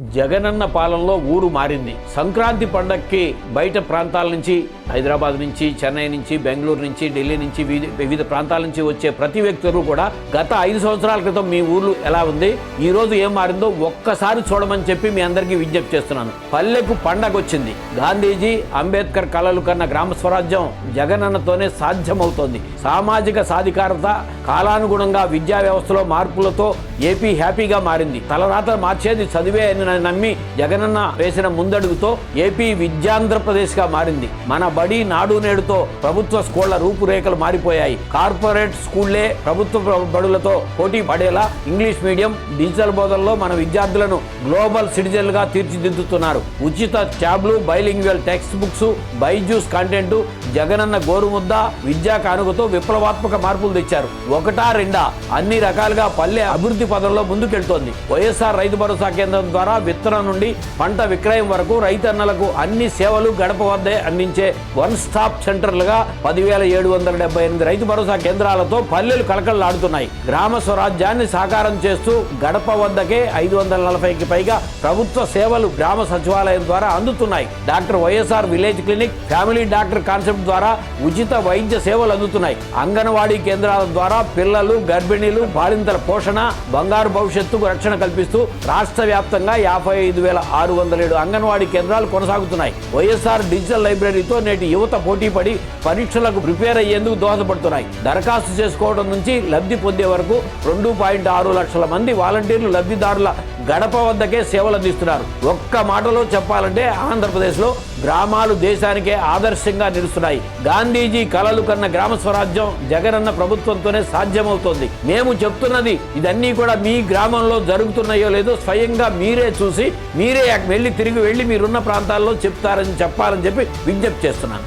జగనన్న పాలనలో ఊరు మారింది. సంక్రాంతి పండక్కి బయట ప్రాంతాల నుంచి హైదరాబాద్ నుంచి చెన్నై నుంచి బెంగళూరు నుంచి ఢిల్లీ నుంచి వివిధ- వివిధ ప్రాంతాల నుంచి వచ్చే ప్రతి వ్యక్తులు కూడా గత ఐదు సంవత్సరాల క్రితం మీ ఊర్లు ఎలా ఉంది ఈ రోజు ఏం మారిందో ఒక్కసారి చూడమని చెప్పి మీ అందరికీ విజ్ఞప్తి చేస్తున్నాను. పల్లెకు పండగ వచ్చింది. గాంధీజీ అంబేద్కర్ కలలు కన్న గ్రామ స్వరాజ్యం జగనన్నతోనే సాధ్యమవుతోంది. సామాజిక సాధికారత కాలానుగుణంగా విద్యా వ్యవస్థలో మార్పులతో ఏపీ హ్యాపీగా మారింది. తలరాత మార్చేది చదివే అని నన్ను నమ్మి జగనన్న వేసిన ముందడుగుతో ఏపీ విద్యాంధ్రప్రదేశ్గా మారింది. మన బడి నాడు నేడుతో ప్రభుత్వ స్కూళ్ళ రూపురేఖలు మారిపోయాయి. కార్పొరేట్ స్కూళ్ళే ప్రభుత్వ బడులతో పోటీ పడేలా ఇంగ్లీష్ మీడియం డిజిటల్ బోధనలో మన విద్యార్థులను గ్లోబల్ సిటిజన్లుగా తీర్చిదిద్దుతున్నారు. ఉచిత ట్యాబ్లు bilingual text books Byju's content Jagananna Gorumudda విద్యా కానుకతో విప్లవాత్మక మార్పులు తెచ్చారు. ఒకటా రెండా అన్ని రకాలుగా పల్లె అభివృద్ధి పదంలో ముందుకెళ్తోంది. వైఎస్ఆర్ రైతు భరోసా కేంద్రం ద్వారా విత్తనం నుండి పంట విక్రయం వరకు రైతన్నలకు అన్ని సేవలు గడప వద్దే అందించే వన్ స్టాప్ సెంటర్లుగా పదివేల ఏడు వందల డెబ్బై ఎనిమిది రైతు భరోసా కేంద్రాలతో పల్లెలు కలకలలాడుతున్నాయి గ్రామ స్వరాజ్యాన్ని సాకారం చేస్తూ గడప వద్దకే ఐదు వందల నలభైకి పైగా ప్రభుత్వ సేవలు గ్రామ సచివాలయం ద్వారా అందుతున్నాయి. Doctor YSR village clinic family doctor concept ద్వారా ఉచిత వైద్య సేవలు అందుతున్నాయి. అంగన్వాడీ కేంద్రాల ద్వారా పిల్లలు గర్భిణీలు బాలింతల పోషణ బంగారు భవిష్యత్తుకు రక్షణ కల్పిస్తూ రాష్ట్ర వ్యాప్తంగా యాభై ఐదు వేల ఆరు వందల ఏడు అంగన్వాడీ కేంద్రాలు కొనసాగుతున్నాయి. వైఎస్ఆర్ డిజిటల్ లైబ్రరీతో నేటి యువత పోటీ పడి పరీక్షలకు ప్రిపేర్ అయ్యేందుకు దోహదపడుతున్నాయి. దరఖాస్తు చేసుకోవడం నుంచి లబ్ధి పొందే వరకు రెండు పాయింట్ ఆరు లక్షల మంది వాలంటీర్లు లబ్ధిదారుల గడప వద్దకే సేవలు అందిస్తున్నారు ఒక్క మాటలో చెప్పాలంటే ఆంధ్రప్రదేశ్లో గ్రామాలు దేశానికే ఆదర్శంగా నిలుస్తున్నాయి. గాంధీజీ కలలు కన్న గ్రామ స్వరాజ్యం జగనన్న ప్రభుత్వంతోనే సాధ్యమవుతోంది. మేము చెప్తున్నది ఇదన్నీ కూడా మీ గ్రామంలో జరుగుతున్నాయో లేదో స్వయంగా మీరే చూసి మీరే వెళ్ళి తిరిగి వెళ్ళి మీరున్న ప్రాంతాల్లో చెప్తారని చెప్పాలని చెప్పి విజ్ఞప్తి చేస్తున్నాను.